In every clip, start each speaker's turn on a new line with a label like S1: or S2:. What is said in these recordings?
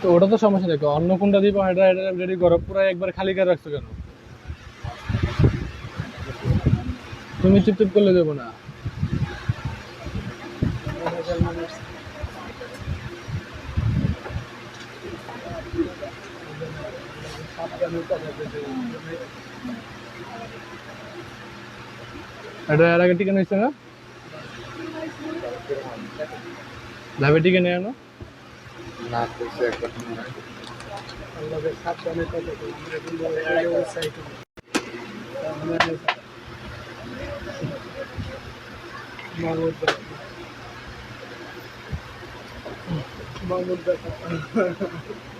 S1: তো
S2: ওটা তো সমস্যা, দেখো, অন্য কোনটা দিব, এটা রেডি করো পুরো একবার খালি করে রাখছো কেন? তুমি চিপ চিপ করলে দেবো না। এটা এর আগে টিকে নিচ্ছে না? লাভে টিকে নেয় না?
S3: না
S1: সাবধানে কথা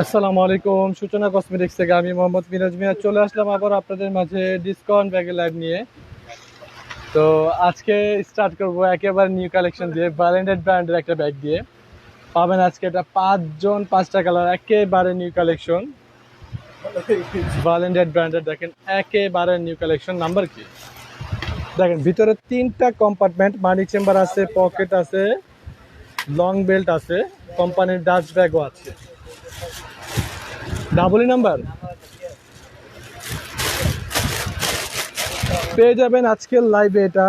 S2: আসসালামু আলাইকুম। সূচনা কসমেটিক্স থেকে আমি মোহাম্মদ মিরাজ মিয়া চলে আসলাম আবার আপনাদের মাঝে ডিসকাউন্ট ব্যাগের লাইভ নিয়ে। তো আজকে স্টার্ট করব একেবারে নিউ কালেকশন দিয়ে ভ্যালেন্টাইন ব্র্যান্ডের একটা ব্যাগ দিয়ে। পাবেন আজকে এটা পাঁচজন, পাঁচটা কালার একেবারে নিউ কালেকশন ভ্যালেন্টাইন ব্র্যান্ডের দেখেন, একেবারে নিউ কালেকশন নাম্বার কি? দেখেন, ভিতরে তিনটা কম্পার্টমেন্ট মানি চেম্বার আছে পকেট আছে লং বেল্ট আছে কোম্পানির ডাচ ব্যাগও আছে। ডাবলি নাম্বার। পেয়ে যাবেন আজকের লাইভে এটা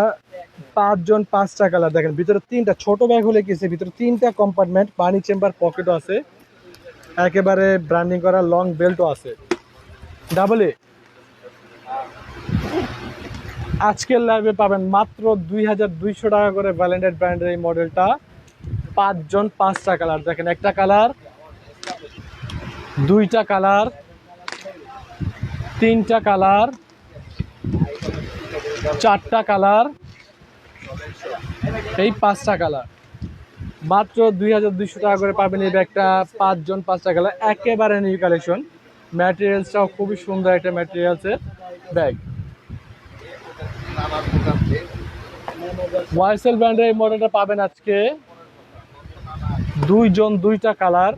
S2: পাঁচজন পাঁচটা কালার দেখেন, ভিতরে তিনটা ছোট ব্যাগ হলে কিছু ভিতরে তিনটা কম্পার্টমেন্ট পানি চেম্বার পকেটও আছে। একেবারে ব্র্যান্ডিং করা লং বেল্টও আছে। ডাবল আজকের লাইভে পাবেন মাত্র দুই হাজার দুইশো টাকা করে ভ্যালেন্টাইন ব্র্যান্ডের এই মডেলটা পাঁচজন পাঁচটা কালার দেখেন, একটা কালার দুইটা কালার, তিনটা কালার, চারটা কালার, এই পাঁচটা কালার। মাত্র দুই হাজার দুইশো টাকা করে পাবেন এই ব্যাগটা, পাঁচজন পাঁচটা কালার, একেবারে নিউ কালেকশন ম্যাটেরিয়ালসটাও খুবই সুন্দর একটা ম্যাটেরিয়ালসের ব্যাগ। ওয়াইসেল ব্র্যান্ডের এই মডেলটা পাবেন আজকে। দুইজন দুইটা কালার।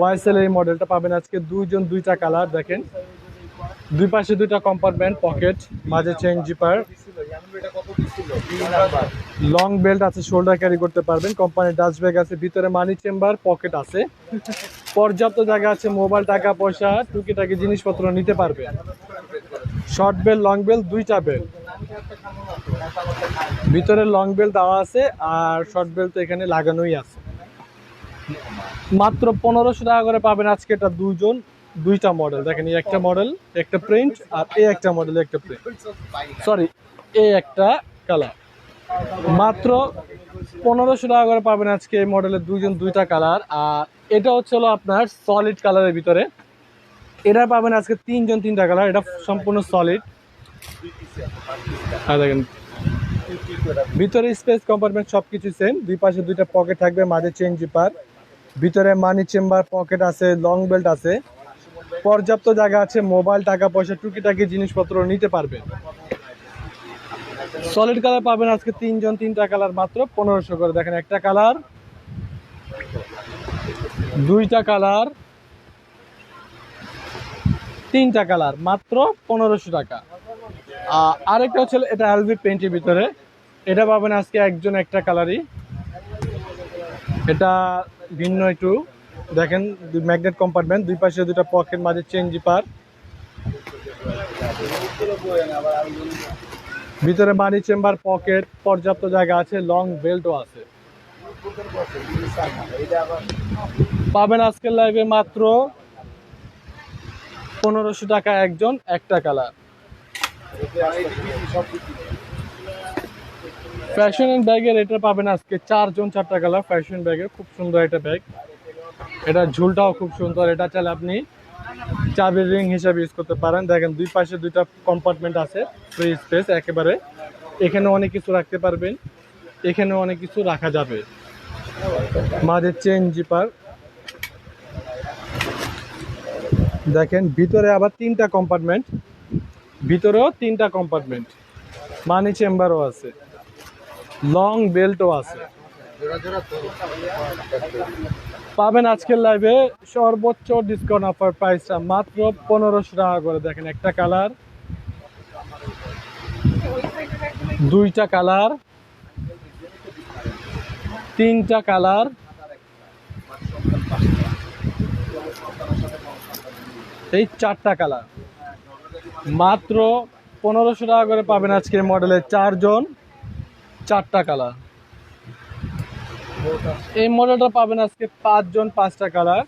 S2: ওয়াইসেল এই মডেলটা পাবেন আজকে দুইজন দুইটা কালার দেখেন। দুই পাশে দুইটা কম্পার্টমেন্ট পকেট মাঝে চেন জিপার লং বেল্ট আছে শোল্ডার ক্যারি করতে পারবেন। কোম্পানির ডাস্ট ব্যাগ আছে, ভিতরে মানি চেম্বার পকেট আছে। পর্যাপ্ত জায়গা আছে মোবাইল টাকা পয়সা, টুকিটাকি জিনিসপত্র নিতে পারবেন। শর্ট বেল লং বেল দুইটা বেল ভিতরে লং বেল দেওয়া আছে, আর শর্ট বেল তো এখানে লাগানোই আছে। মাত্র পনেরোশো টাকা করে পাবেন আজকে এটা দুজন দুইটা মডেল দেখেন একটা মডেল একটা প্রিন্ট আর এই একটা মডেল একটা প্রিন্ট সরি এই একটা কালার মাত্র পনেরোশো টাকা করে পাবেন আজকে এই মডেলের দুইজন, দুইটা কালার আর এটা হচ্ছে হলো আপনার সলিড কালারের ভিতরে। এটা পাবেন আজকে তিনজন, তিনটা কালার এটা সম্পূর্ণ সলিড হ্যাঁ দেখেন, ভিতরে স্পেস কম্পার্টমেন্ট সব কিছু সেম দুই পাশে দুইটা পকেট থাকবে, মাঝে চেন জিপার ভিতরে মানি চেম্বার পকেট আছে লং বেল্ট আছে। পর্যাপ্ত জায়গা আছে মোবাইল টাকা পয়সা, টুকিটাকি জিনিসপত্র নিতে পারবেন। সলিড কালার পাবেন আজকে তিনজন, তিনটা কালার মাত্র, পনেরোশো করে। দেখেন একটা কালার দুইটা কালার তিনটা কালার মাত্র পনেরোশো টাকা। আরেকটা হচ্ছে এটা এলভি পেন্টের ভিতরে। এটা পাবেন আজকে একজন একটা কালারই এটা ভিন্ন একটু। দেখেন ম্যাগনেট কম্পার্টমেন্ট দুই পাশে দুটো পকেট মাঝে চেন জিপার ভিতরে মানি চেম্বার পকেট পর্যাপ্ত জায়গা আছে লং বেল্টও আছে। পাবেন আজকের লাইভে মাত্র পনেরোশো টাকা একজন, একটা কালার ফ্যাশন ব্যাগের এটা পাবেন আজকে চারজন চারটা কালার ফ্যাশন ব্যাগের খুব সুন্দর একটা ব্যাগ এটা ঝুলটাও খুব সুন্দর, এটা চাইলে আপনি চাবির রিং হিসাবে ইউজ করতে পারেন। দেখেন, দুই পাশে দুইটা কম্পার্টমেন্ট আছে ফ্রি স্পেস একেবারে। এখানে অনেক কিছু রাখতে পারবেন এখানে অনেক কিছু রাখা যাবে। মাঝে চেন জিপার দেখেন, ভিতরে আবার তিনটা কম্পার্টমেন্ট ভিতরেও তিনটা কম্পার্টমেন্ট মানি চেম্বারও আছে। লং বেল্টও আছে। পাবেন আজকের লাইভে সর্বোচ্চ ডিসকাউন্ট অফার প্রাইসটা মাত্র পনেরোশো টাকা করে। দেখেন একটা কালার দুইটা কালার তিনটা কালার এই চারটা কালার মাত্র পনেরোশো টাকা করে পাবেন আজকের মডেলের চারজন। চারটা কালার এই মডেলটা পাবেন আজকে পাঁচজন, পাঁচটা কালার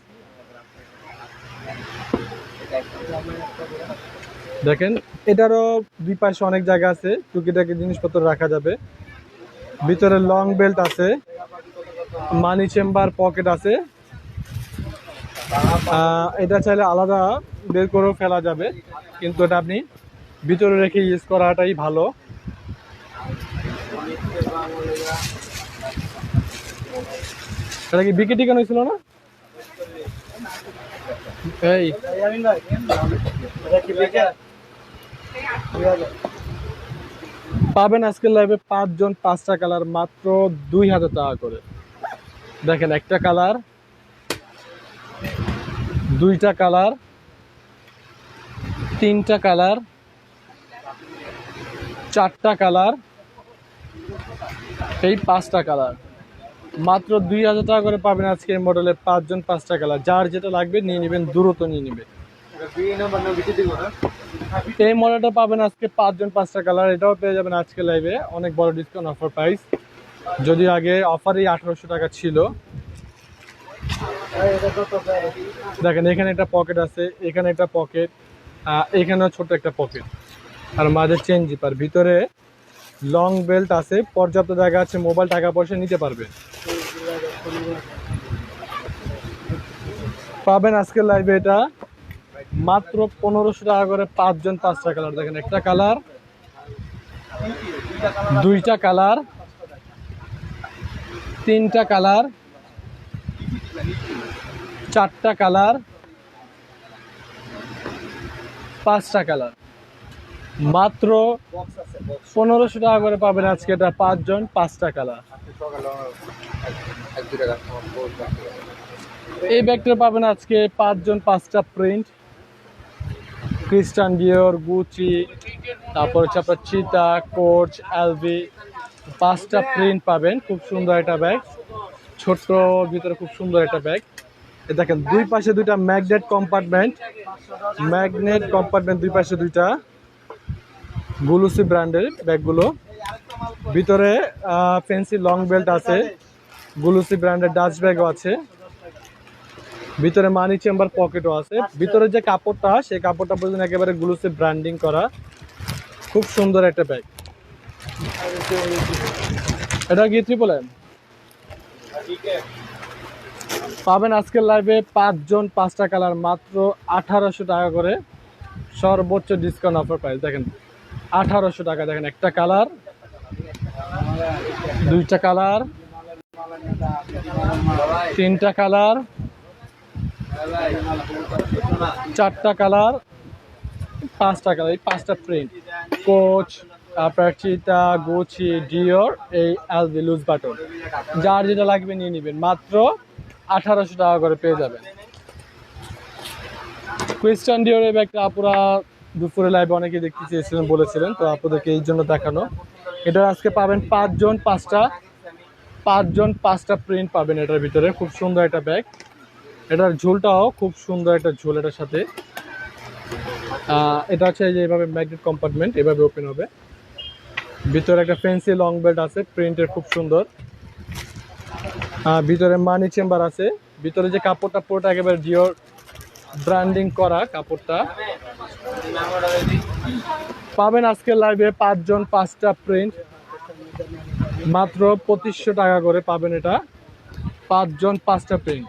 S2: দেখেন, এটারও দুই পাশে অনেক জায়গা আছে, টুকিটাকি জিনিসপত্র রাখা যাবে। ভিতরে লং বেল্ট আছে মানি চেম্বার পকেট আছে। এটা চাইলে আলাদা বের করেও ফেলা যাবে, কিন্তু এটা আপনি ভিতরে রেখে ইউজ করাটাই ভালো। এটা কি বিকেটি কেন ছিল না? এই। পাবেন আজকের লাইভে পাঁচজন পাঁচটা কালার মাত্র দুই হাজার টাকা করে। দেখেন একটা কালার দুইটা কালার তিনটা কালার চারটা কালার এই পাঁচটা কালার মাত্র দুই হাজার টাকা করে পাবেন আজকে এই মডেলের পাঁচজন পাঁচটা কালার যার যেটা লাগবে নিয়ে নেবেন, দ্রুত নিয়ে নেবে। এই মডেলটা পাবেন আজকে পাঁচজন পাঁচটা কালার এটাও পেয়ে যাবেন আজকে লাইভে অনেক বড় ডিসকাউন্ট অফার প্রাইস যদি আগে অফারই আঠারোশো টাকা ছিল। দেখেন, এখানে একটা পকেট আছে, এখানে একটা পকেট এখানেও ছোট একটা পকেট আর মাঝে চেন জিপার ভিতরে লং বেল্ট আছে, পর্যাপ্ত জায়গা আছে, মোবাইল টাকা পয়সা নিতে পারবে। পাবেন আজকের লাইভে এটা। মাত্র পনেরোশো টাকা করে পাঁচজন পাঁচটা কালার দেখেন, একটা কালার দুইটা কালার তিনটা কালার চারটা কালার পাঁচটা কালার মাত্র পনেরোশো টাকা করে পাবেন আজকে এটা পাঁচজন, পাঁচটা কালার। এই ব্যাগটা পাবেন আজকে পাঁচজন, পাঁচটা প্রিন্ট। ক্রিস্টান ডিওর গুচি তারপর হচ্ছে আপনার চিতা কোচ এলভি পাঁচটা প্রিন্ট পাবেন, খুব সুন্দর একটা ব্যাগ। ছোট্ট, ভিতরে খুব সুন্দর একটা ব্যাগ। দেখেন, দুই পাশে দুইটা ম্যাগনেট কম্পার্টমেন্ট। ম্যাগনেট কম্পার্টমেন্ট দুই পাশে দুইটা। গুলুসি ব্র্যান্ডের ব্যাগগুলো। ভিতরে ফেন্সি লং বেল্ট আছে। গুলুসি ব্র্যান্ডের ডাচ ব্যাগও আছে। ভিতরে মানি চেম্বার পকেটও আছে। ভিতরে যে কাপড়টা, সেই কাপড়টা পর্যন্ত একেবারে গ্লুসে ব্র্যান্ডিং করা। খুব সুন্দর একটা ব্যাগ এটা কি ট্রিপল এম পাবেন আজকের লাইভে পাঁচজন, পাঁচটা কালার মাত্র আঠারোশো টাকা করে। সর্বোচ্চ ডিসকাউন্ট অফার প্রাইস দেখেন আঠারোশো টাকা, দেখেন একটা কালার, দুইটা কালার, তিনটা কালার, চারটা কালার, পাঁচটা কালার, এই পাঁচটা প্রিন্ট কোচ, আপনার চিতা, গুচি, ডিওর, এই এলবি লুজ বাটন যার যেটা লাগবে নিয়ে নেবেন, মাত্র আঠারোশো টাকা করে পেয়ে যাবেন। ক্রিস্টান ডিওরের ব্যাগটা আপুরা দুপুরে লাইভে অনেকে দেখতে চেয়েছিলেন, বলেছিলেন, তো আপনাদেরকে এই জন্য দেখানো। এটা আজকে পাবেন পাঁচজন পাঁচটা পাঁচজন পাঁচটা প্রিন্ট পাবেন এটার ভিতরে, খুব সুন্দর একটা ব্যাগ এটার ঝোলটাও খুব সুন্দর একটা ঝোল এটার সাথে। এটা হচ্ছে যে এভাবে ম্যাগনেট কম্পার্টমেন্ট এভাবে ওপেন হবে। ভিতরে একটা ফেন্সি লং বেল্ট আছে প্রিন্টের খুব সুন্দর। ভিতরে মানি চেম্বার আছে। ভিতরে যে কাপড়টা পুরোটা একেবারে জিওর ব্র্যান্ডিং করা কাপড়টা। পাবেন আজকের লাইভে পাঁচজন, পাঁচটা প্রিন্ট মাত্র পঁচিশশো টাকা করে পাবেন এটা। পাঁচজন, পাঁচটা প্রিন্ট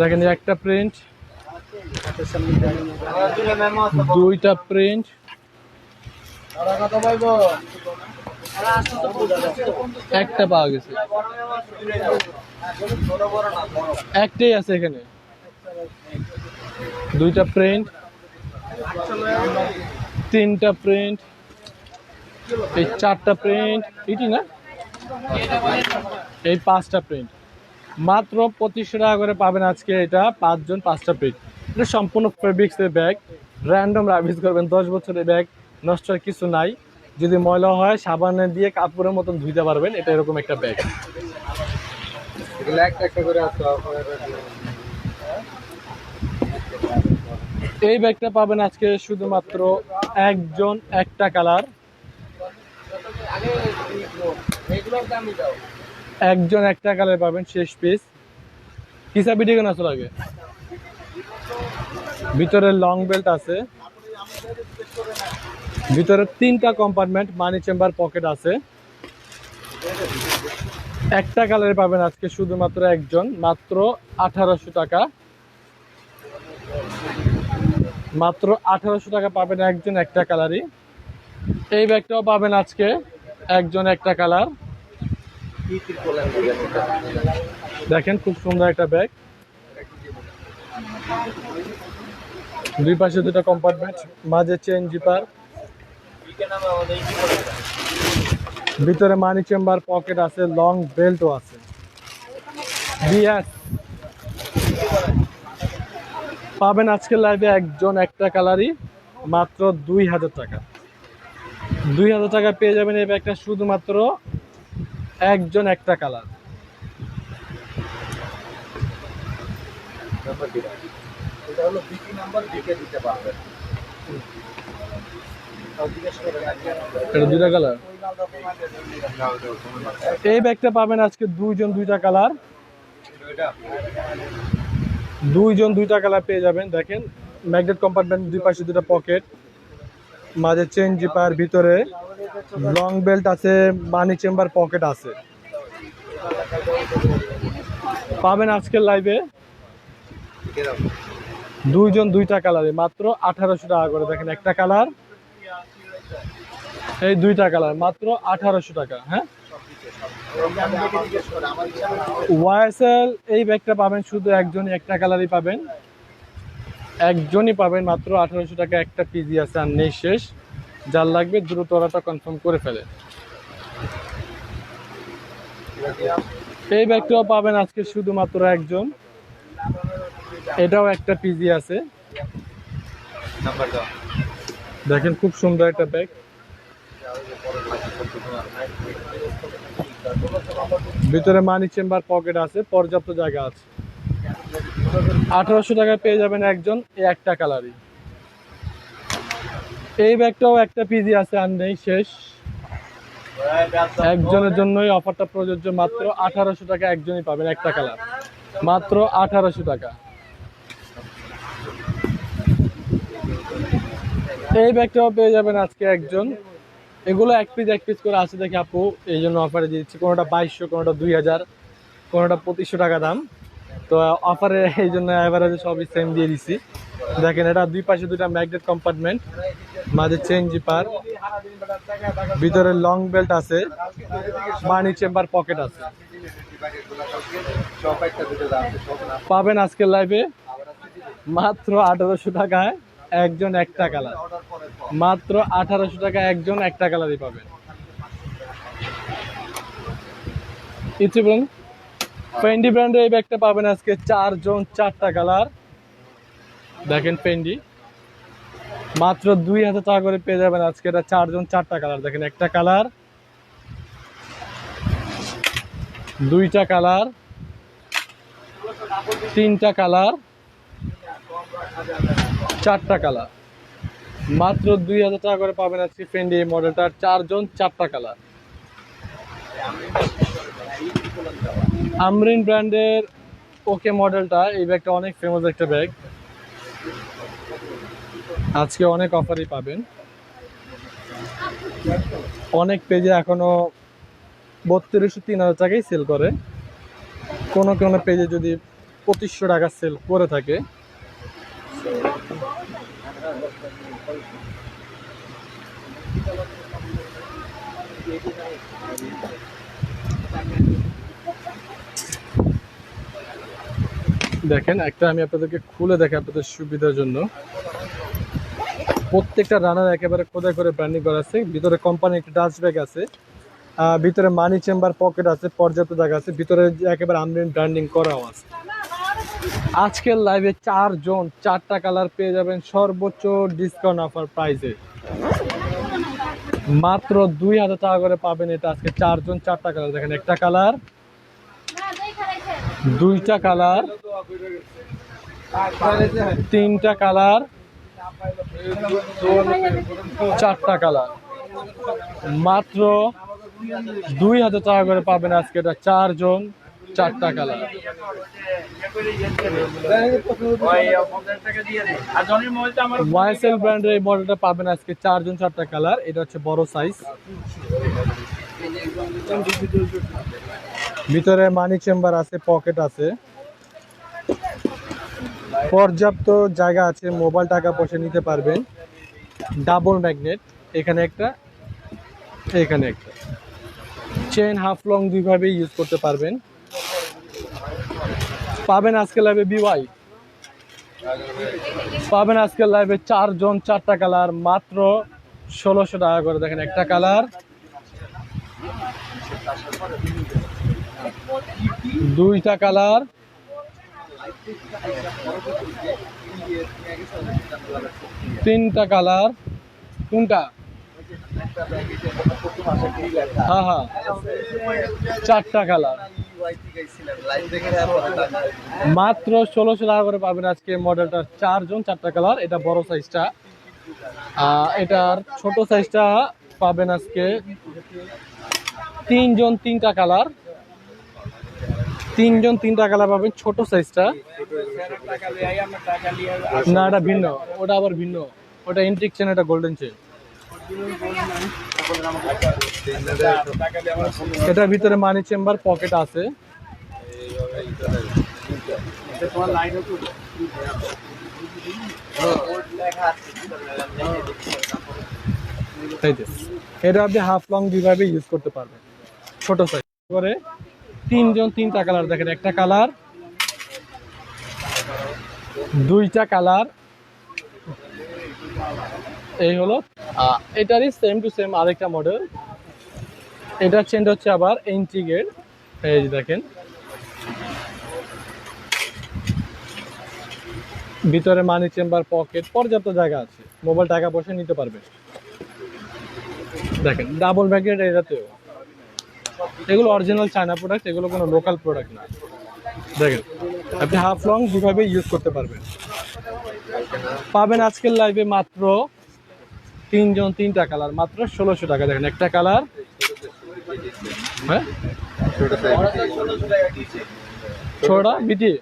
S2: দেখেন একটা প্রিন্ট। দুইটা প্রিন্ট? একটা পাওয়া গেছে। একটাই আছে এখানে। দুইটা প্রিন্ট, তিনটা প্রিন্ট, এই চারটা প্রিন্ট, এটি না? এই পাঁচটা প্রিন্ট। মাত্র পঁচিশশো টাকা করে পাবেন আজকে এটা, পাঁচজন পাঁচটা প্রিন্ট। এটা সম্পূর্ণ ফেব্রিক্সের ব্যাগ র্যান্ডম রাবিজ করবেন, দশ বছরের ব্যাগ নষ্ট কিছু নাই। যদি ময়লা হয়, সাবানে দিয়ে কাপড়ের মতন ধুইতে পারবেন, এটা এরকম একটা ব্যাগ
S3: একটা করে আসতে হবে
S2: এই ব্যাগটা পাবেন আজকে শুধুমাত্র একজন, একটা কালার। একজন, একটা কালার পাবেন শেষ পিস কিসা বিডি কেন আসলে আগে? ভিতরে লং বেল্ট আছে। ভিতরে তিনটা কম্পার্টমেন্ট মানি চেম্বার পকেট আছে। একটা কালারে পাবেন আজকে শুধুমাত্র একজন, মাত্র আঠারোশো টাকা। মাত্র আঠারোশো টাকা পাবেন একজন একটা কালারই। এই ব্যাগটাও পাবেন আজকে একজন একটা কালার। দেখেন খুব সুন্দর একটা ব্যাগ। দুই পাশে দুটো কম্পার্টমেন্ট মাঝে চেন জিপার ভিতরে মানি চেম্বার পকেট আছে লং বেল্টও আছে। বিয়াস পাবেন আজকের লাইভে একজন একটা কালারই মাত্র দুই হাজার টাকা। দুই হাজার টাকা পেয়ে যাবেন এই ব্যাগটা শুধুমাত্র একজন একটা কালার কালার এই ব্যাগটা পাবেন আজকে দুইজন দুইটা কালার দুইজন দুইটা কালার পেয়ে যাবেন। দেখেন ম্যাগনেট কম্পার্টমেন্ট দুই পাশে দুটা পকেট মাঝে চেন জিপার ভিতরে লং বেল্ট আছে মানি চেম্বার পকেট আছে। পাবেন আজকের লাইভে দুইজন দুইটা কালারে মাত্র আঠারোশো টাকা করে। দেখেন একটা কালার এই দুইটা কালার মাত্র আঠারোশো টাকা হ্যাঁ? ওয়াইএসএল এই ব্যাগটা পাবেন শুধু একজনই, একটা কালারই পাবেন। একজনই পাবেন মাত্র আঠারোশো টাকা, একটা পিজি আছে, আর নেই শেষ। যার লাগবে দ্রুত অর্ডারটা কনফার্ম করে ফেলে। এই ব্যাগটাও পাবেন আজকে শুধুমাত্র একজন। এটাও একটা পিজি আছে। দেখেন খুব সুন্দর একটা ব্যাগ ভিতরে মানি চেম্বার পকেট আছে, পর্যাপ্ত জায়গা আছে। আঠারোশো টাকায় পেয়ে যাবেন একজন এই একটা কালারই এই ব্যাগটাও একটা পিজি আছে, আর নেই শেষ। একজনের জন্যই অফারটা প্রযোজ্য, মাত্র আঠারোশো টাকা একজনই পাবেন একটা কালার মাত্র আঠারোশো টাকা। এই ব্যাগটাও পেয়ে যাবেন আজকে একজন। এগুলো এক পিস এক পিস করে আছে দেখে আপু এই জন্য অফারে দিচ্ছি। কোনোটা বাইশশো, কোনোটা দুই হাজার, কোনোটা পঁচিশশো টাকা দাম। তো অফারে এই জন্য অ্যাভারেজে সবই সেম দিয়ে দিচ্ছি। দেখেন, এটা দুই পাশে দুটা ম্যাগনেট কম্পার্টমেন্ট মাঝে চেন জিপার ভিতরে লং বেল্ট আছে মানি চেম্বার পকেট আছে। পাবেন আজকের লাইভে মাত্র আঠারোশো টাকায়। একজন একটা কালার। মাত্র আঠারোশো টাকা একজন একটা কালারই পাবেন। ইচ্ছে বলুন ফেন্ডি ব্র্যান্ডের এই ব্যাগটা পাবেন আজকে চারজন চারটা কালার। দেখেন ফেন্ডি মাত্র দুই হাজার টাকা করে পেয়ে যাবেন আজকে এটা চারজন চারটা কালার। দেখেন একটা কালার, দুইটা কালার, তিনটা কালার। চারটা কালার। মাত্র দুই হাজার টাকা করে পাবেন আজকে ফেন্ডি এই মডেলটার চারজন চারটা কালার। আমরিন ব্র্যান্ডের ওকে মডেলটা এই ব্যাগটা অনেক ফেমাস একটা ব্যাগ। আজকে অনেক অফারই পাবেন। অনেক পেজে এখনও বত্রিশশো তিন হাজার টাকাই সেল করে। কোনো কোনো পেজে যদি পঁচিশশো টাকা সেল করে থাকে দেখেন, একটা আমি আপনাদেরকে খুলে দেখে আপনাদের সুবিধার জন্য। প্রত্যেকটা রানার একেবারে খোদাই করে ব্র্যান্ডিং করা আছে। ভিতরে কোম্পানি একটা ডাস্ট ব্যাগ আছে। ভিতরে মানি চেম্বার পকেট আছে, পর্যাপ্ত জায়গা আছে। ভিতরে একেবারে আমরিন ব্র্যান্ডিং করাও আছে। আজকের লাইভে চারজন চারটা কালার পেয়ে যাবেন সর্বোচ্চ ডিসকাউন্ট অফার প্রাইসে মাত্র দুই হাজার টাকা করে পাবেন এটা আজকে চারজন চারটা কালার দেখেন একটা কালার দুইটা কালার তিনটা কালার চারটা কালার মাত্র দুই হাজার টাকা করে পাবেন আজকে এটা চারজন চারটা কালার ওয়াইসেল ব্র্যান্ডের এই মডেলটা পাবেন আজকে চারজন চারটা কালার। এটা হচ্ছে বড় সাইজ ভিতরে মানি চেম্বার আছে পকেট আছে। পর্যাপ্ত জায়গা আছে মোবাইল টাকা পয়সা নিতে পারবেন। ডাবল ম্যাগনেট এখানে একটা এখানে একটা। চেন হাফ লং দুইভাবে ইউজ করতে পারবেন। পাবেন আজকে লাইভে বিওয়াই পাবেন আজকের লাইভে চারজন চারটা কালার মাত্র ষোলোশো টাকা করে। দেখেন একটা কালার দুইটা কালার তিনটা কালার কোনটা? হ্যাঁ হ্যাঁ। চারটা কালার মাত্র ষোলোশো টাকা করে পাবেন আজকে মডেলটার চারজন, চারটা কালার এটা বড় সাইজটা এটার ছোট সাইজটা পাবেন আজকে তিনজন, তিনটা কালার তিনজন, তিনটা কালার পাবেন ছোট সাইজটা না, এটা ভিন্ন, ওটা আবার ভিন্ন। ওটা ইন্টিক চেন এটা গোল্ডেন চেন এটার ভিতরে মানি চেম্বার পকেট আছে। এটা আপনি হাফ লং দুইভাবে ইউজ করতে পারবেন। ছোট সাইজ করে তিনজন তিনটা কালার দেখেন। একটা কালার দুইটা কালার এই হলো। এটারই সেম টু সেম আরেকটা মডেল এটার চেঞ্জ হচ্ছে আবার ইন্টিগেট এই দেখেন। ভিতরে মানি চেম্বার পকেট পর্যাপ্ত জায়গা আছে। মোবাইল টাকা পয়সা নিতে পারবে। দেখেন ডাবল ব্যাগেট এটাতেও এগুলো অরিজিনাল চায়না প্রোডাক্ট এগুলো কোনো লোকাল প্রোডাক্ট না। দেখেন, আপনি হাফ লং দুভাবে ইউজ করতে পারবেন। পাবেন আজকের লাইভে মাত্র তিনজন তিনটা কালার মাত্র ষোলোশো টাকা। দেখেন একটা কালার। হ্যাঁ? ছোটা বিটি?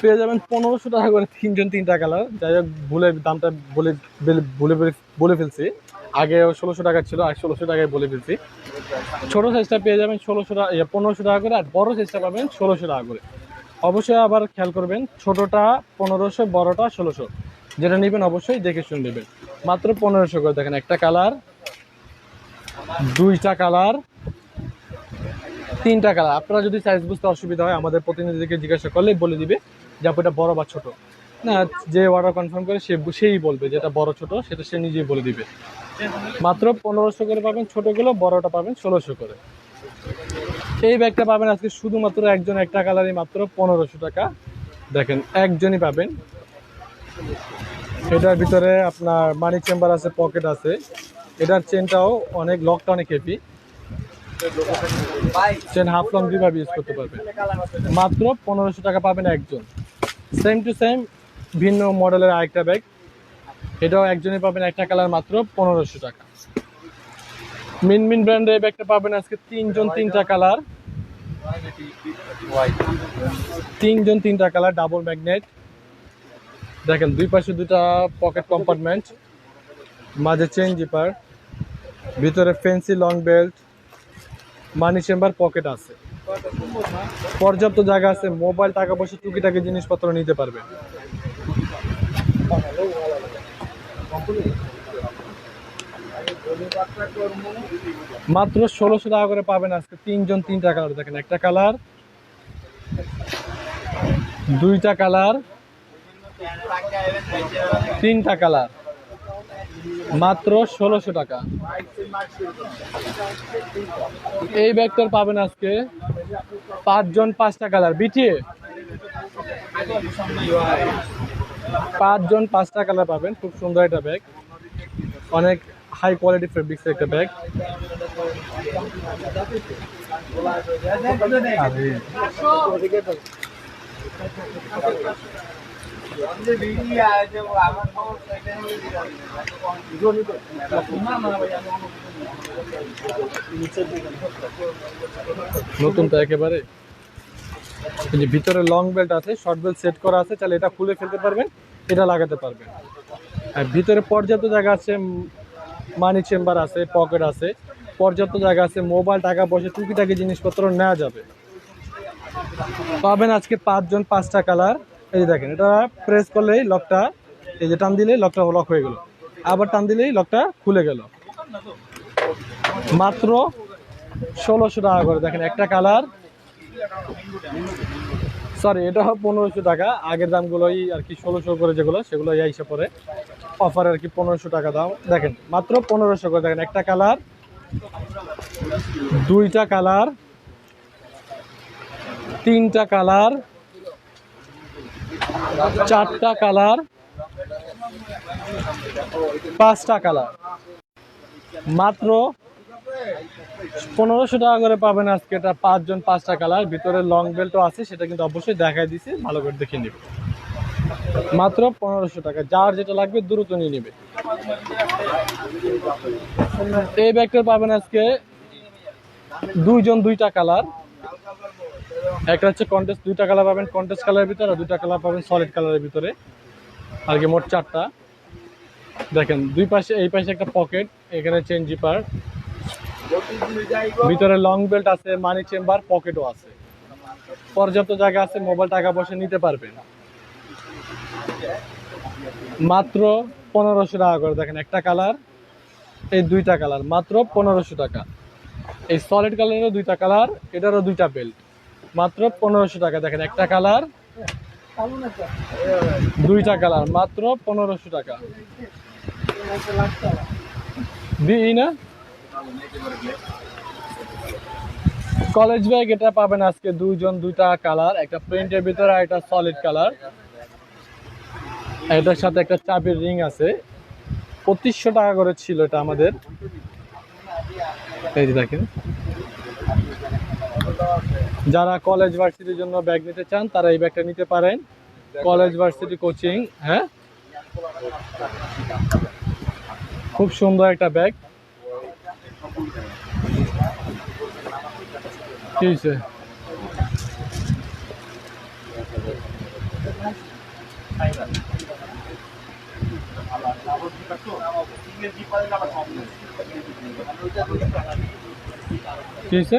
S2: পেয়ে যাবেন পনেরোশো টাকা করে তিনজন তিনটা কালার। যাই হোক ভুলে দামটা বলে বেলে- বলে ফেলছি। আগে ষোলোশো টাকা ছিল আর ষোলোশো টাকায় বলে ফেলছি। ছোট সাইজটা পেয়ে যাবেন ষোলোশো টাকা ইয়ে, পনেরোশো টাকা করে আর বড় সাইজটা পাবেন ষোলোশো টাকা করে। অবশ্যই আবার খেয়াল করবেন, ছোটটা পনেরোশো, বড়টা ষোলোশো। যেটা নেবেন অবশ্যই দেখে শুনে নেবেন। মাত্র পনেরোশো করে দেখেন, একটা কালার, দুইটা কালার, তিনটা কালার। আপনারা যদি সাইজ বুঝতে অসুবিধা হয়, আমাদের প্রতিনিধিকে জিজ্ঞাসা করলেই বলে দিবে যে এটা বড় বা ছোট? না, যে অর্ডার কনফার্ম করে, সে সেই বলবে যেটা বড়, ছোট, সেটা সে নিজেই বলে দিবে। মাত্র পনেরোশো করে পাবেন, ছোটগুলো, বড়টা পাবেন ষোলোশো করে। এই ব্যাগটা পাবেন আজকে শুধুমাত্র একজন, একটা কালারই মাত্র পনেরোশো টাকা। দেখেন, একজনই পাবেন। এটার ভিতরে আপনার মানি চেম্বার আছে পকেট আছে। এটার চেনটাও অনেক লকটা অনেক হেভি চেন হাফ লং দুইভাবে ইউজ করতে পারবেন। মাত্র পনেরোশো টাকা পাবেন একজন। সেম টু সেম ভিন্ন মডেলের আরেকটা ব্যাগ এটাও একজনই পাবেন, একটা কালার মাত্র পনেরোশো টাকা। মিন মিন ব্র্যান্ডের এই ব্যাগটা পাবেন আজকে তিনজন তিনটা কালার। তিনজন তিনটা কালার ডাবল ম্যাগনেট দেখেন, দুই পাশে দুটা পকেট কম্পার্টমেন্ট মাঝে চেন জিপার ভিতরে fancy long belt money chamber pocket আছে। পর্যাপ্ত জায়গা আছে মোবাইল টাকা পয়সা টুকিটাকি জিনিসপত্র নিতে পারবে। মাত্র ষোলোশো টাকা করে পাবেন আজকে তিনজন তিনটা কালার, দেখেন একটা কালার, দুইটা কালার, তিনটা কালার, মাত্র ষোলোশো টাকা। এই ব্যাগটার পাবেন আজকে পাঁচজন পাঁচটা কালার বিটিয়ে পাঁচজন পাঁচটা কালার পাবেন, খুব সুন্দর একটা ব্যাগ। অনেক হাই কোয়ালিটি ফেব্রিক্স একটা ব্যাগ নতুন তো একেবারে। যে ভিতরে লং বেল্ট আছে শর্ট বেল্ট সেট করা আছে, তাহলে এটা খুলে ফেলতে পারবেন, এটা লাগাতে পারবেন। আর ভিতরে পর্যাপ্ত জায়গা আছে মানি চেম্বার আছে পকেট আছে, পর্যাপ্ত জায়গা আছে মোবাইল টাকা পয়সা, টুকিটাকি জিনিসপত্র নেওয়া যাবে। পাবেন আজকে পাঁচজন পাঁচটা কালার এই যে দেখেন, এটা প্রেস করলেই লকটা এই যে টান দিলেই লকটা লক হয়ে গেল। আবার টান দিলেই লকটা খুলে গেল। মাত্র ষোলোশো টাকা করে। দেখেন একটা কালার সরি এটা পনেরোশো টাকা। আগের দামগুলোই আর কি ষোলোশো করে যেগুলো, সেগুলো এই হিসেবে পরে। অফার আর কি পনেরোশো টাকা দাম দেখেন, মাত্র পনেরোশো করে। দেখেন, একটা কালার, দুইটা কালার, তিনটা কালার, চারটা কালার, পাঁচটা কালার। মাত্র পনেরোশো টাকা করে পাবেন আজকে এটা পাঁচজন, পাঁচটা কালার। ভিতরে লং বেল্টও আছে, সেটা কিন্তু অবশ্যই দেখাই দিছি, ভালো করে দেখে নিবে। মাত্র পনেরোশো টাকা, যার যেটা লাগবে দ্রুত নিয়ে নেবে। এই ব্যাগটা পাবেন আজকে দুইজন দুইটা কালার। একটা হচ্ছে কন্টেস্ট দুইটা কালার পাবেন কন্টেস্ট কালারের ভিতরে, আর দুইটা কালার পাবেন সলিড কালারের ভিতরে। আর কি মোট চারটা। দেখেন, দুই পাশে, এই পাশে একটা পকেট এখানে চেন জিপার ভিতরে লং বেল্ট আছে মানি চেম্বার পকেটও আছে। পর্যাপ্ত জায়গা আছে মোবাইল টাকা পয়সা নিতে পারবেন। মাত্র পনেরোশো টাকা করে দেখেন, একটা কালার এই দুইটা কালার মাত্র পনেরোশো টাকা। এই সলিড কালারেরও দুইটা কালার এটারও দুইটা বেল্ট মাত্র পনেরোশো টাকা, দেখেন, একটা কালার দুইটা কালার মাত্র পনেরোশো টাকা। দিই না? কলেজ ব্যাগ এটা পাবেন আজকে দুইজন, দুইটা কালার, একটা প্রিন্টের ভিতরে আর একটা সলিড কালার। এটার সাথে একটা চাবির রিং আছে। পঁচিশশো টাকা করে ছিল এটা আমাদের। এই যে দেখেন। যারা কলেজ ভার্সিটির জন্য ব্যাগ নিতে চান, তারা এই ব্যাগটা নিতে পারেন। কলেজ ভার্সিটি কোচিং হ্যাঁ? খুব সুন্দর একটা ব্যাগ কি হয়েছে কি হয়েছে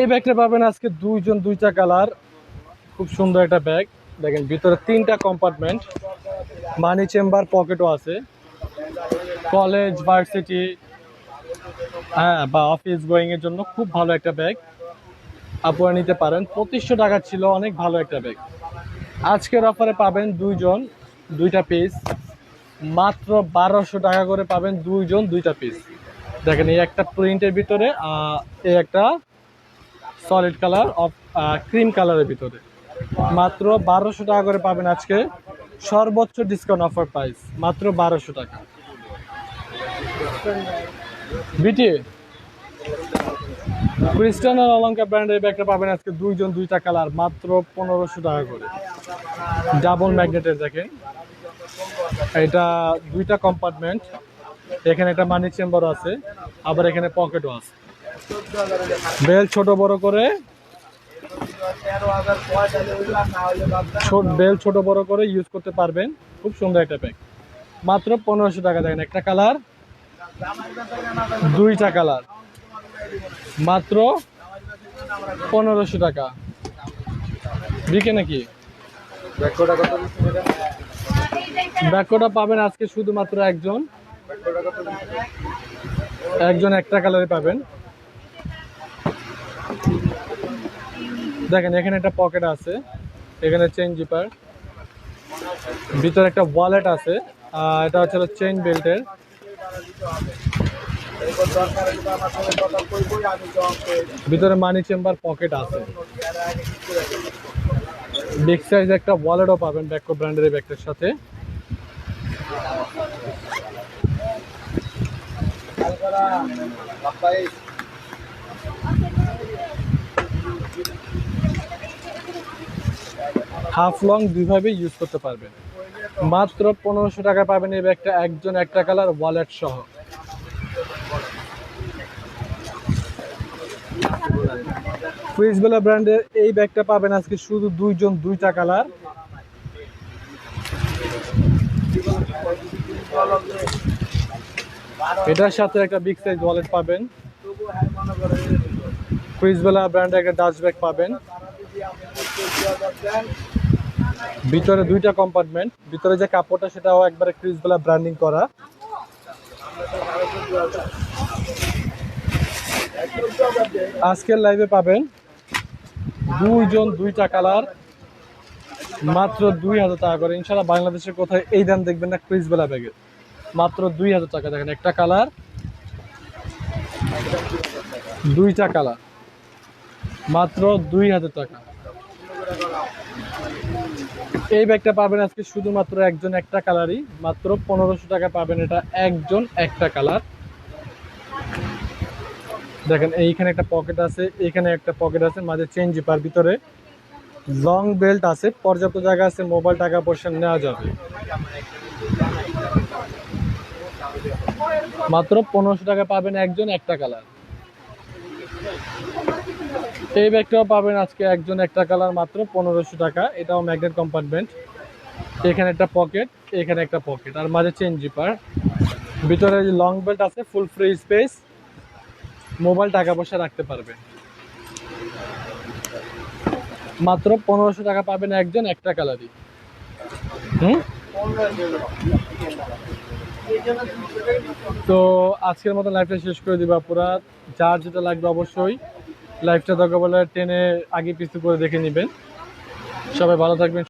S2: এই ব্যাগটা পাবেন আজকে দুইজন, দুইটা কালার। খুব সুন্দর একটা ব্যাগ। দেখেন, ভিতরে তিনটা কম্পার্টমেন্ট মানি চেম্বার পকেটও আছে। কলেজ ভার্সিটি হ্যাঁ বা অফিস গোয়িং এর জন্য খুব ভালো একটা ব্যাগ। আপনারা নিতে পারেন। পঁচিশশো টাকা ছিল, অনেক ভালো একটা ব্যাগ। আজকের অফারে পাবেন দুইজন, দুইটা পিস মাত্র বারোশো টাকা করে পাবেন দুইজন, দুইটা পিস দেখেন, এই একটা প্রিন্টের ভিতরে এই একটা সলিড কালার অফ ক্রিম কালারের ভিতরে। মাত্র বারোশো টাকা করে পাবেন আজকে। সর্বোচ্চ ডিসকাউন্ট অফার প্রাইস মাত্র বারোশো টাকা। বিটি ক্রিস্টানো অলঙ্কার ব্র্যান্ডের ব্যাগটা পাবেন আজকে দুইজন, দুইটা কালার মাত্র পনেরোশো টাকা করে। ডাবল ম্যাগনেটের দেখেন। এটা দুইটা কম্পার্টমেন্ট এখানে একটা মানি চেম্বারও আছে, আবার এখানে পকেটও আছে। বেল ছোট বড় করে। বেল ছোট বড় করে ইউজ করতে পারবেন। খুব সুন্দর একটা ব্যাগ মাত্র পনেরোশো টাকা দেখেন একটা কালার দুইটা কালার মাত্র পনেরোশো টাকা। বিকে নাকি?
S3: ব্যাকটা
S2: পাবেন আজকে শুধুমাত্র একজন। একজন একটা কালারে পাবেন। দেখেন, এখানে একটা পকেট আছে। এখানে চেন জিপার ভিতরে একটা ওয়ালেট আছে। এটা হচ্ছে চেইন বেল্টের ভিতরে মানি চেম্বার পকেট আছে। বিগ সাইজ একটা ওয়ালেটও পাবেন ব্যাকো ব্র্যান্ডের এই ব্যাগটার সাথে। হাফ লং দুইভাবে ইউজ করতে পারবেন। মাত্র পনেরোশো টাকা পাবেন এই ব্যাগটা, একজন একটা কালার ওয়ালেট সহ। ব্র্যান্ডের এই ব্যাগটা পাবেন আজকে শুধু দুইজন, দুইটা কালার। এটার সাথে একটা বিগ সাইজ ওয়ালেট পাবেন। কুইজবেলা ব্র্যান্ডের একটা ডাস্ট ব্যাগ পাবেন। ভিতরে দুইটা কম্পার্টমেন্ট ভিতরে যে কাপড়টা, সেটাও একবারে ক্রিসবেলা ব্র্যান্ডিং করা। আজকের লাইভে পাবেন দুইজন দুইটা কালার মাত্র দুই হাজার টাকা করে। ইনশাল্লাহ বাংলাদেশের কোথায় এই দাম দেখবেন না ক্রিসবেলা ব্যাগের মাত্র দুই হাজার টাকা দেখেন, একটা কালার দুইটা কালার মাত্র দুই হাজার টাকা। এই ব্যাগটা পাবেন আজকে শুধুমাত্র একজন একটা কালারই, মাত্র পনেরোশো টাকা পাবেন এটা একজন একটা কালার। দেখেন, এইখানে একটা পকেট আছে এখানে একটা পকেট আছে, মাঝে চেন জিপার ভিতরে। লং বেল্ট আছে, পর্যাপ্ত জায়গা আছে, মোবাইল টাকা পয়সা নেওয়া যাবে। মাত্র পনেরোশো টাকা পাবেন একজন একটা কালার। এই ব্যাগটাও পাবেন আজকে একজন একটা কালার মাত্র পনেরোশো টাকা। এটাও ম্যাগনেট কম্পার্টমেন্ট। এখানে একটা পকেট, এখানে একটা পকেট। আর মাঝে চেন জিপার। ভিতরে লং বেল্ট আছে, ফুল ফ্রি স্পেস। মোবাইল টাকা পয়সা রাখতে পারবে মাত্র পনেরোশো টাকা পাবেন একজন একটা কালারই। হুম? তো আজকের মতো লাইফটা শেষ করে দিবা পুরা যার যেটা লাগবে অবশ্যই লাইভটা দরকার বলে টেনে আগে পিছু করে দেখে নেবেন। সবাই ভালো থাকবেন